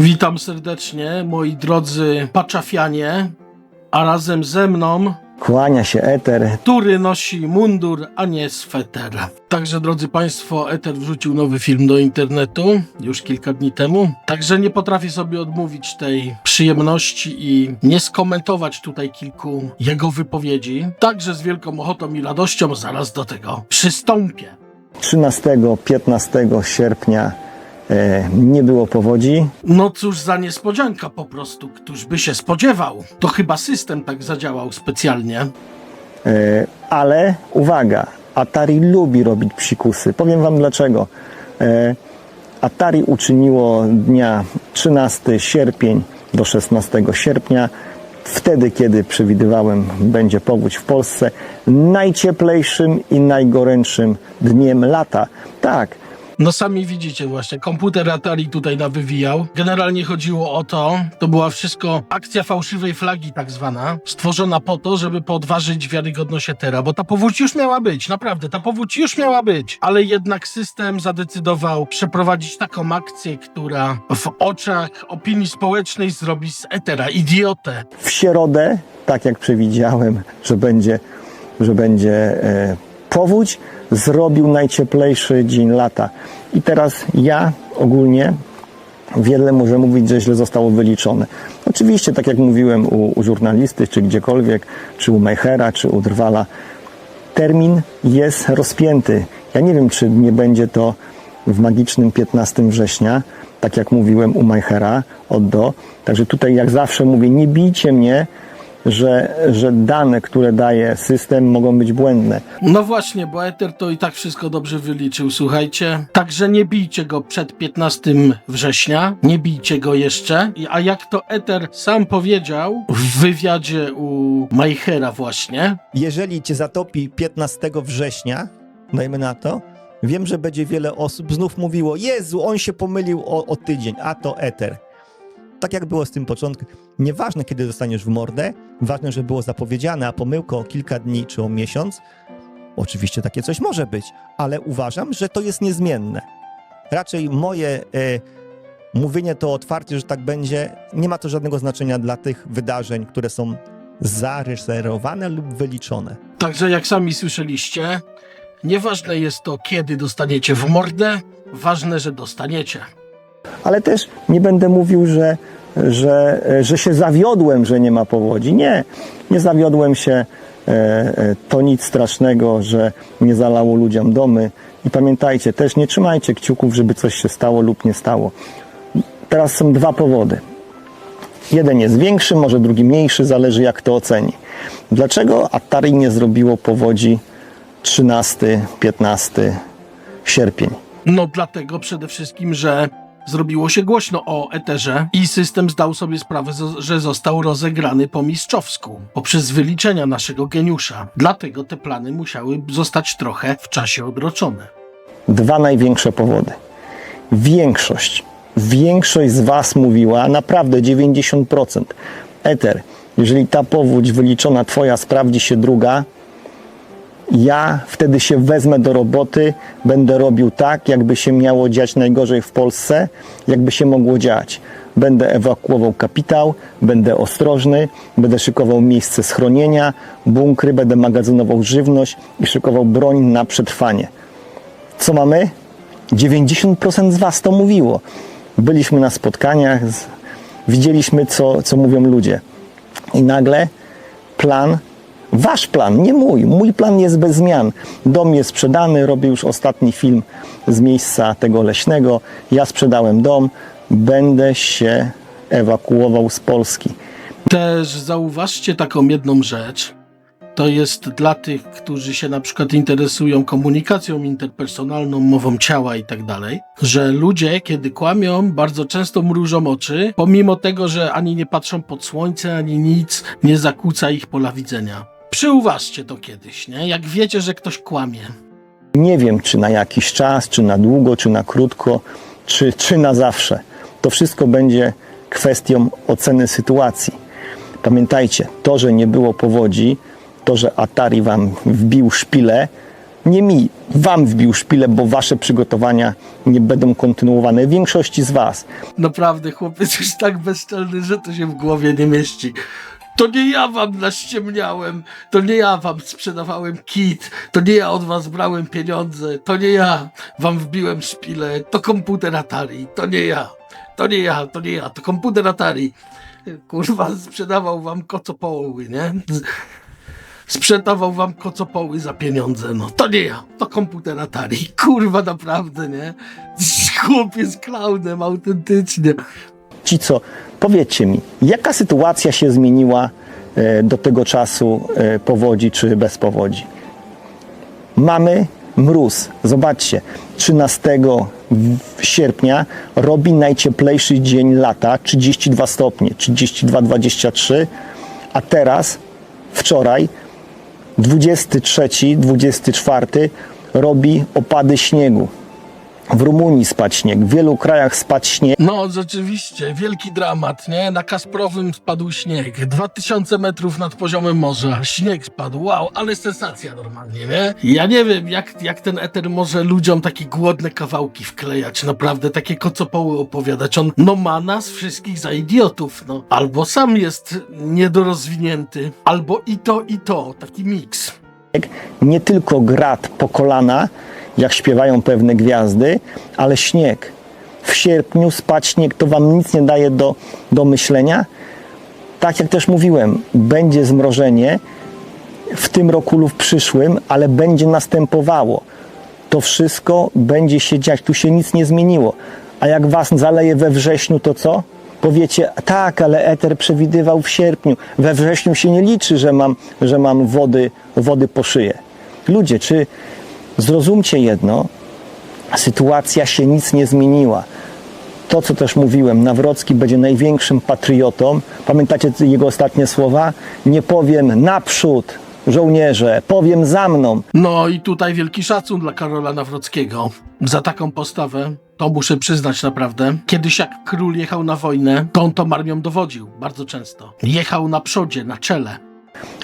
Witam serdecznie, moi drodzy paczafianie, a razem ze mną, Kłania się Eter. który nosi mundur, a nie sweter. Także, drodzy Państwo, Eter wrzucił nowy film do internetu już kilka dni temu. Także nie potrafię sobie odmówić tej przyjemności i nie skomentować tutaj kilku jego wypowiedzi. Także z wielką ochotą i radością zaraz do tego przystąpię. 13-15 sierpnia nie było powodzi. No cóż za niespodzianka po prostu, któż by się spodziewał. To chyba system tak zadziałał specjalnie. E, ale uwaga, Atari lubi robić psikusy. Powiem Wam dlaczego. E, Atari uczyniło dnia 13 sierpień do 16 sierpnia, wtedy kiedy przewidywałem będzie powódź w Polsce, najcieplejszym i najgorętszym dniem lata. Tak, No sami widzicie właśnie, komputer Atari tutaj nawywijał. Generalnie chodziło o to, to była wszystko akcja fałszywej flagi tak zwana, stworzona po to, żeby podważyć wiarygodność Etera, bo ta powódź już miała być, naprawdę, ta powódź już miała być, ale jednak system zadecydował przeprowadzić taką akcję, która w oczach opinii społecznej zrobi z Etera idiotę. w środę, tak jak przewidziałem, że będzie, że będzie e, powódź, zrobił najcieplejszy dzień lata. I teraz ja ogólnie wiele może mówić, że źle zostało wyliczone. Oczywiście, tak jak mówiłem u, u żurnalisty, czy gdziekolwiek, czy u Meichera, czy u Drwala, termin jest rozpięty. Ja nie wiem, czy nie będzie to w magicznym 15 września, tak jak mówiłem u Meichera od do. Także tutaj jak zawsze mówię, nie bijcie mnie, że, że dane, które daje system mogą być błędne. No właśnie, bo Ether to i tak wszystko dobrze wyliczył, słuchajcie. Także nie bijcie go przed 15 września, nie bijcie go jeszcze. A jak to Ether sam powiedział w wywiadzie u Meichera właśnie, jeżeli cię zatopi 15 września, dajmy na to, wiem, że będzie wiele osób znów mówiło, Jezu, on się pomylił o, o tydzień, a to eter. Tak jak było z tym początkiem. Nieważne, kiedy dostaniesz w mordę, ważne, że było zapowiedziane, a pomyłka o kilka dni czy o miesiąc, oczywiście takie coś może być, ale uważam, że to jest niezmienne. Raczej moje e, mówienie to otwarcie, że tak będzie, nie ma to żadnego znaczenia dla tych wydarzeń, które są zarejestrowane lub wyliczone. także jak sami słyszeliście, nieważne jest to, kiedy dostaniecie w mordę, ważne, że dostaniecie. Ale też nie będę mówił, że, że, że się zawiodłem, że nie ma powodzi. Nie, nie zawiodłem się. E, e, To nic strasznego, że nie zalało ludziom domy. I pamiętajcie, też nie trzymajcie kciuków, żeby coś się stało lub nie stało. Teraz są dwa powody. Jeden jest większy, może drugi mniejszy, zależy jak to oceni. Dlaczego Atari nie zrobiło powodzi 13-15 sierpień? No dlatego przede wszystkim, że zrobiło się głośno o Eterze i system zdał sobie sprawę, że został rozegrany po mistrzowsku, poprzez wyliczenia naszego geniusza. Dlatego te plany musiały zostać trochę w czasie odroczone. dwa największe powody. Większość, większość z Was mówiła, naprawdę 90%. Eter, jeżeli ta powódź wyliczona Twoja sprawdzi się druga, ja wtedy się wezmę do roboty, będę robił tak, jakby się miało dziać najgorzej w Polsce, jakby się mogło dziać. Będę ewakuował kapitał, będę ostrożny, będę szykował miejsce schronienia, bunkry, będę magazynował żywność i szykował broń na przetrwanie co mamy? 90% z Was to mówiło. Byliśmy na spotkaniach, widzieliśmy, co, co mówią ludzie. I nagle plan, Wasz plan, nie mój. Mój plan jest bez zmian. Dom jest sprzedany, robię już ostatni film z miejsca tego leśnego. Ja sprzedałem dom, będę się ewakuował z Polski. Też zauważcie taką jedną rzecz. To jest dla tych, którzy się na przykład interesują komunikacją interpersonalną, mową ciała i tak dalej, że ludzie, kiedy kłamią, bardzo często mrużą oczy, pomimo tego, że ani nie patrzą pod słońce, ani nic nie zakłóca ich pola widzenia. Przyuważcie to kiedyś, nie? Jak wiecie, że ktoś kłamie. Nie wiem, czy na jakiś czas, czy na długo, czy na krótko, czy, czy na zawsze. To wszystko będzie kwestią oceny sytuacji. Pamiętajcie, to, że nie było powodzi, to, że Atari wam wbił szpilę, nie mi, Wam wbił szpilę, bo Wasze przygotowania nie będą kontynuowane. Większości z Was. Naprawdę, chłopiec jest tak bezczelny, że to się w głowie nie mieści. To nie ja wam naściemniałem, to nie ja wam sprzedawałem kit, to nie ja od was brałem pieniądze, to nie ja wam wbiłem szpilę, to komputer Atari, to nie ja, to nie ja, to nie ja, to komputer Atari. Kurwa, sprzedawał wam kocopoły, nie? Sprzedawał wam kocopoły za pieniądze, no to nie ja, to komputer Atari. Kurwa, naprawdę, nie? Chłopiec klaunem, autentycznie. Ci co, powiedzcie mi, jaka sytuacja się zmieniła e, do tego czasu e, powodzi czy bez powodzi? Mamy mróz. Zobaczcie, 13 w- sierpnia robi najcieplejszy dzień lata, 32 stopnie, 32-23, a teraz, wczoraj, 23, 24 robi opady śniegu. W Rumunii spadł śnieg, w wielu krajach spadł śnieg. No, rzeczywiście, wielki dramat, nie? Na Kasprowym spadł śnieg. 2000 metrów nad poziomem morza. Śnieg spadł. Wow, ale sensacja normalnie, nie? Ja nie wiem, jak, jak ten eter może ludziom takie głodne kawałki wklejać. Naprawdę, takie kocopoły opowiadać. On, no, ma nas wszystkich za idiotów, no. Albo sam jest niedorozwinięty, albo i to, i to. Taki miks. nie tylko grad po kolana, jak śpiewają pewne gwiazdy, ale śnieg. W sierpniu spać śnieg to wam nic nie daje do, do myślenia. Tak jak też mówiłem, będzie zmrożenie w tym roku lub w przyszłym, ale będzie następowało. To wszystko będzie się dziać, tu się nic nie zmieniło. A jak was zaleje we wrześniu, to co? Powiecie, tak, ale Eter przewidywał w sierpniu. We wrześniu się nie liczy, że mam, że mam wody, wody po szyję. Ludzie, czy zrozumcie jedno, sytuacja się nic nie zmieniła. To, co też mówiłem, Nawrocki będzie największym patriotą. Pamiętacie jego ostatnie słowa? Nie powiem naprzód, żołnierze, powiem za mną. No i tutaj wielki szacun dla Karola Nawrockiego za taką postawę. To muszę przyznać naprawdę. Kiedyś jak król jechał na wojnę, to on tą armią dowodził bardzo często. Jechał na przodzie, na czele.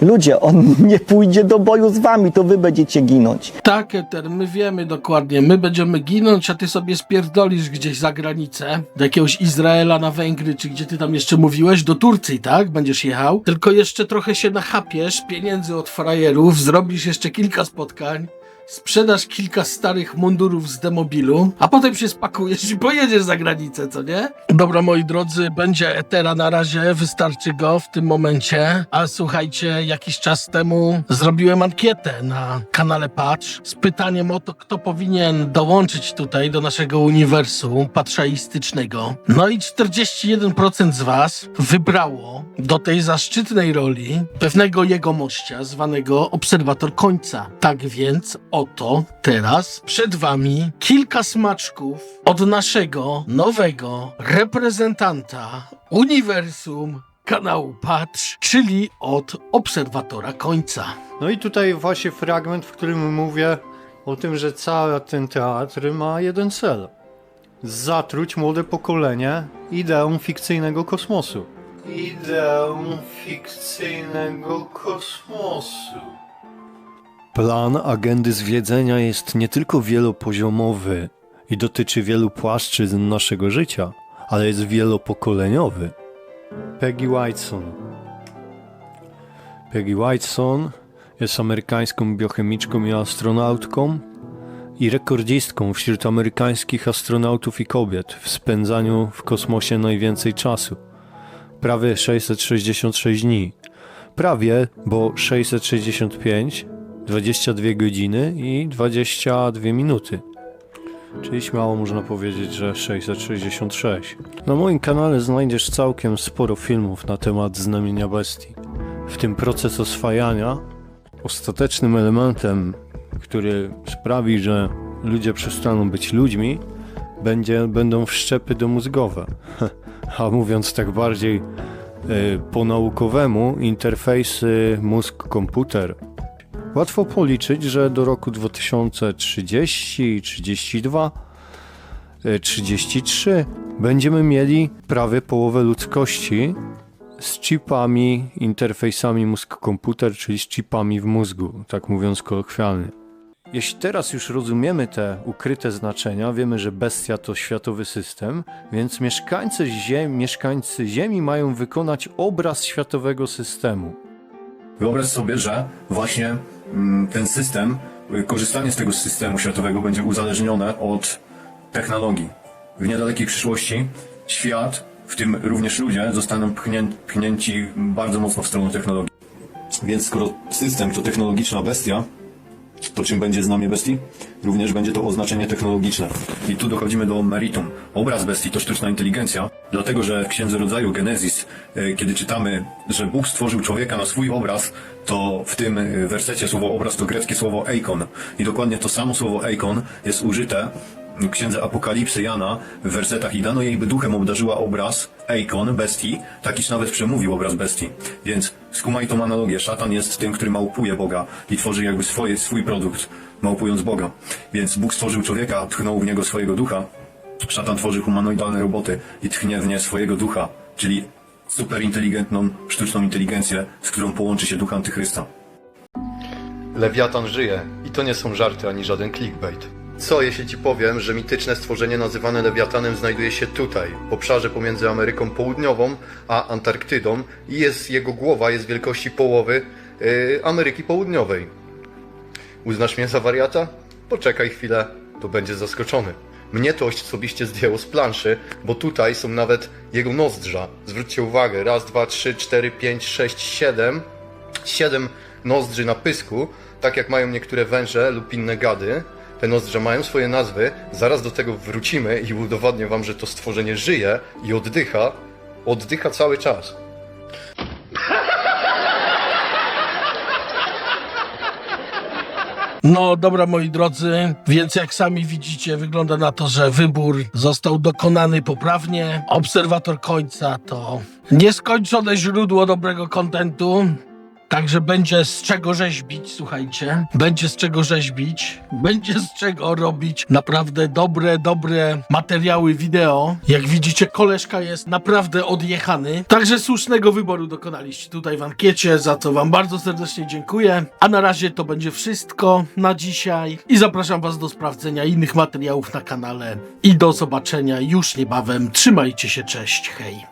Ludzie, on nie pójdzie do boju z wami, to wy będziecie ginąć. Tak, Eter, my wiemy dokładnie. My będziemy ginąć, a ty sobie spierdolisz gdzieś za granicę. Do jakiegoś Izraela na Węgry, czy gdzie ty tam jeszcze mówiłeś? Do Turcji, tak? Będziesz jechał. Tylko jeszcze trochę się nachapiesz, pieniędzy od frajerów, zrobisz jeszcze kilka spotkań. Sprzedasz kilka starych mundurów z demobilu, a potem się spakujesz i pojedziesz za granicę, co nie? Dobra, moi drodzy, będzie Etera na razie, wystarczy go w tym momencie. A słuchajcie, jakiś czas temu zrobiłem ankietę na kanale Patch z pytaniem o to, kto powinien dołączyć tutaj do naszego uniwersum patrzaistycznego. No i 41% z was wybrało do tej zaszczytnej roli pewnego jegomościa zwanego Obserwator Końca. Tak więc oto teraz przed wami kilka smaczków od naszego nowego reprezentanta uniwersum kanału Patrz, czyli od Obserwatora Końca. No i tutaj właśnie fragment, w którym mówię o tym, że cały ten teatr ma jeden cel. Zatruć młode pokolenie ideą fikcyjnego kosmosu. Ideą fikcyjnego kosmosu. Plan agendy zwiedzenia jest nie tylko wielopoziomowy i dotyczy wielu płaszczyzn naszego życia, ale jest wielopokoleniowy. Peggy Whiteson Peggy Whiteson jest amerykańską biochemiczką i astronautką i rekordzistką wśród amerykańskich astronautów i kobiet w spędzaniu w kosmosie najwięcej czasu. Prawie 666 dni. Prawie, bo 665, 22 godziny i 22 minuty. Czyli śmiało można powiedzieć, że 666. Na moim kanale znajdziesz całkiem sporo filmów na temat znamienia bestii. W tym proces oswajania, ostatecznym elementem, który sprawi, że ludzie przestaną być ludźmi, będzie, będą wszczepy domózgowe. A mówiąc tak bardziej y, po naukowemu, interfejsy mózg-komputer. Łatwo policzyć, że do roku 2030 i 32 y, 33 będziemy mieli prawie połowę ludzkości z chipami, interfejsami mózg-komputer, czyli z chipami w mózgu, tak mówiąc kolokwialnie. Jeśli teraz już rozumiemy te ukryte znaczenia, wiemy, że bestia to światowy system, więc mieszkańcy Ziemi, mieszkańcy Ziemi mają wykonać obraz światowego systemu. Wyobraź sobie, że właśnie mm, ten system, korzystanie z tego systemu światowego będzie uzależnione od technologii. W niedalekiej przyszłości świat, w tym również ludzie, zostaną pchnię, pchnięci bardzo mocno w stronę technologii. Więc skoro system to technologiczna bestia, to czym będzie znamie bestii? Również będzie to oznaczenie technologiczne. I tu dochodzimy do meritum. Obraz bestii to sztuczna inteligencja, dlatego że w Księdze Rodzaju Genezis, e, kiedy czytamy, że Bóg stworzył człowieka na swój obraz, to w tym e, wersecie słowo obraz to greckie słowo eikon. I dokładnie to samo słowo eikon jest użyte Księdze Apokalipsy Jana w wersetach i dano jej, by duchem obdarzyła obraz eikon, bestii, takiż nawet przemówił obraz bestii. Więc skumaj tą analogię. Szatan jest tym, który małpuje Boga i tworzy jakby swoje, swój produkt, małpując Boga. Więc Bóg stworzył człowieka, tchnął w niego swojego ducha. Szatan tworzy humanoidalne roboty i tchnie w nie swojego ducha, czyli superinteligentną, sztuczną inteligencję, z którą połączy się duch antychrysta. Lewiatan żyje i to nie są żarty ani żaden clickbait. Co jeśli ci powiem, że mityczne stworzenie nazywane Lewiatanem znajduje się tutaj, w obszarze pomiędzy Ameryką Południową a Antarktydą i jest, jego głowa jest wielkości połowy yy, Ameryki Południowej. Uznasz mnie za wariata? Poczekaj chwilę, to będzie zaskoczony. Mnie to osobiście zdjęło z planszy, bo tutaj są nawet jego nozdrza. Zwróćcie uwagę, raz, dwa, trzy, cztery, pięć, sześć, siedem. Siedem nozdrzy na pysku, tak jak mają niektóre węże lub inne gady. Te nozdrza mają swoje nazwy, zaraz do tego wrócimy i udowodnię wam, że to stworzenie żyje i oddycha, oddycha cały czas. No dobra, moi drodzy, więc jak sami widzicie, wygląda na to, że wybór został dokonany poprawnie. Obserwator końca to nieskończone źródło dobrego kontentu. Także będzie z czego rzeźbić, słuchajcie. Będzie z czego rzeźbić. Będzie z czego robić naprawdę dobre, dobre materiały wideo. Jak widzicie, koleżka jest naprawdę odjechany. Także słusznego wyboru dokonaliście tutaj w ankiecie, za co wam bardzo serdecznie dziękuję. A na razie to będzie wszystko na dzisiaj. I zapraszam was do sprawdzenia innych materiałów na kanale. I do zobaczenia już niebawem. Trzymajcie się, cześć, hej.